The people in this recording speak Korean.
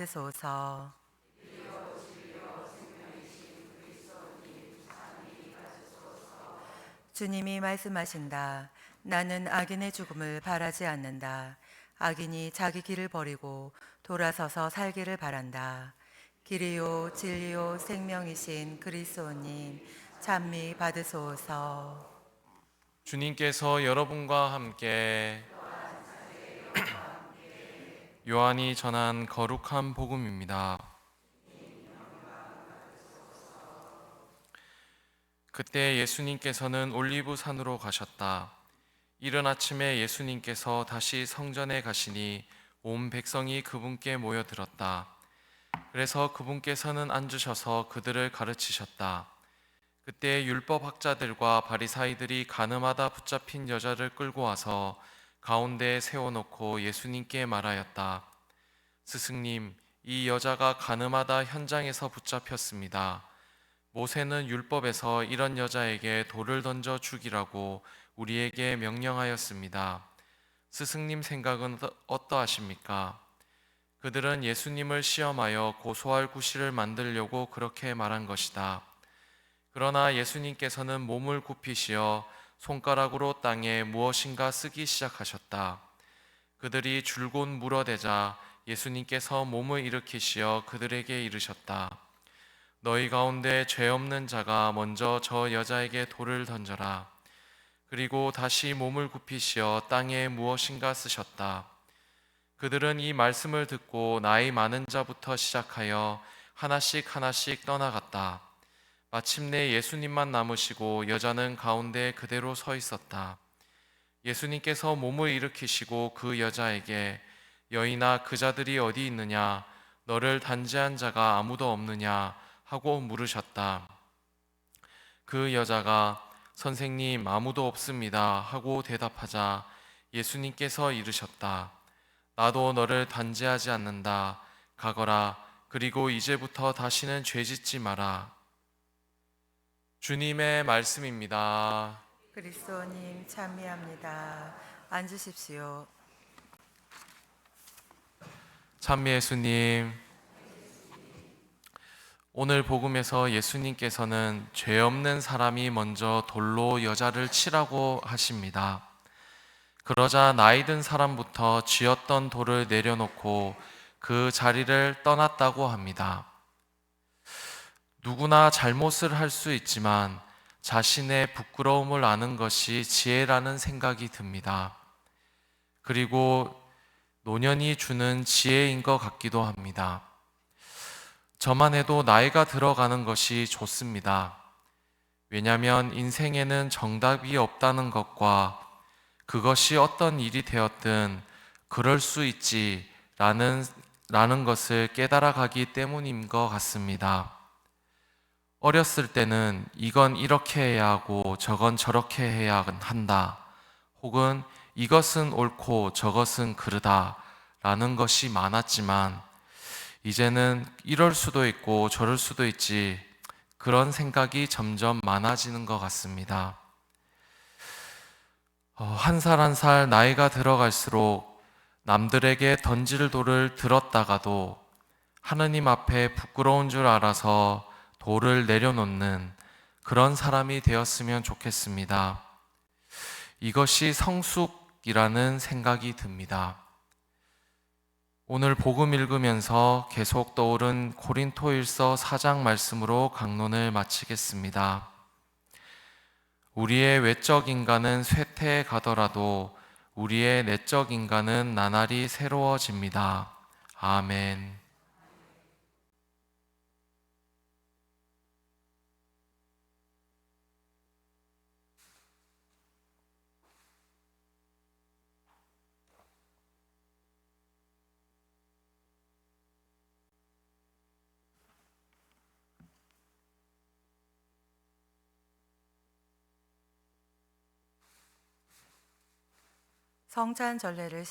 받으소서. 주님이 말씀하신다. 나는 악인의 죽음을 바라지 않는다. 악인이 자기 길을 버리고 돌아서서 살기를 바란다. 길이요 진리요 생명이신 그리스도님 찬미 받으소서. 주님께서 여러분과 함께 요한이 전한 거룩한 복음입니다. 그때 예수님께서는 올리브 산으로 가셨다. 이른 아침에 예수님께서 다시 성전에 가시니 온 백성이 그분께 모여들었다. 그래서 그분께서는 앉으셔서 그들을 가르치셨다. 그때 율법 학자들과 바리사이들이 가늠하다 붙잡힌 여자를 끌고 와서 가운데에 세워놓고 예수님께 말하였다. 스승님, 이 여자가 가늠하다 현장에서 붙잡혔습니다. 모세는 율법에서 이런 여자에게 돌을 던져 죽이라고 우리에게 명령하였습니다. 스승님 생각은 어떠- 어떠하십니까? 그들은 예수님을 시험하여 고소할 구실을 만들려고 그렇게 말한 것이다. 그러나 예수님께서는 몸을 굽히시어 손가락으로 땅에 무엇인가 쓰기 시작하셨다. 그들이 줄곧 물어대자 예수님께서 몸을 일으키시어 그들에게 이르셨다. 너희 가운데 죄 없는 자가 먼저 저 여자에게 돌을 던져라. 그리고 다시 몸을 굽히시어 땅에 무엇인가 쓰셨다. 그들은 이 말씀을 듣고 나이 많은 자부터 시작하여 하나씩 하나씩 떠나갔다. 마침내 예수님만 남으시고 여자는 가운데 그대로 서 있었다. 예수님께서 몸을 일으키시고 그 여자에게 여인아 그 자들이 어디 있느냐 너를 단죄한 자가 아무도 없느냐 하고 물으셨다. 그 여자가 선생님 아무도 없습니다 하고 대답하자 예수님께서 이르셨다. 나도 너를 단죄하지 않는다. 가거라. 그리고 이제부터 다시는 죄 짓지 마라. 주님의 말씀입니다. 그리스도님 찬미합니다. 앉으십시오. 찬미 예수님. 오늘 복음에서 예수님께서는 죄 없는 사람이 먼저 돌로 여자를 치라고 하십니다. 그러자 나이 든 사람부터 쥐었던 돌을 내려놓고 그 자리를 떠났다고 합니다. 누구나 잘못을 할 수 있지만 자신의 부끄러움을 아는 것이 지혜라는 생각이 듭니다. 그리고 노년이 주는 지혜인 것 같기도 합니다. 저만 해도 나이가 들어가는 것이 좋습니다. 왜냐하면 인생에는 정답이 없다는 것과 그것이 어떤 일이 되었든 그럴 수 있지 라는 라는 것을 깨달아 가기 때문인 것 같습니다. 어렸을 때는 이건 이렇게 해야 하고 저건 저렇게 해야 한다. 혹은 이것은 옳고 저것은 그르다. 라는 것이 많았지만 이제는 이럴 수도 있고 저럴 수도 있지. 그런 생각이 점점 많아지는 것 같습니다. 어, 한살 한 살 나이가 들어갈수록 남들에게 던질 돌을 들었다가도 하느님 앞에 부끄러운 줄 알아서 돌을 내려놓는 그런 사람이 되었으면 좋겠습니다. 이것이 성숙이라는 생각이 듭니다. 오늘 복음 읽으면서 계속 떠오른 고린토일서 4장 말씀으로 강론을 마치겠습니다. 우리의 외적 인간은 쇠퇴해 가더라도 우리의 내적 인간은 나날이 새로워집니다. 아멘. 성찬 전례를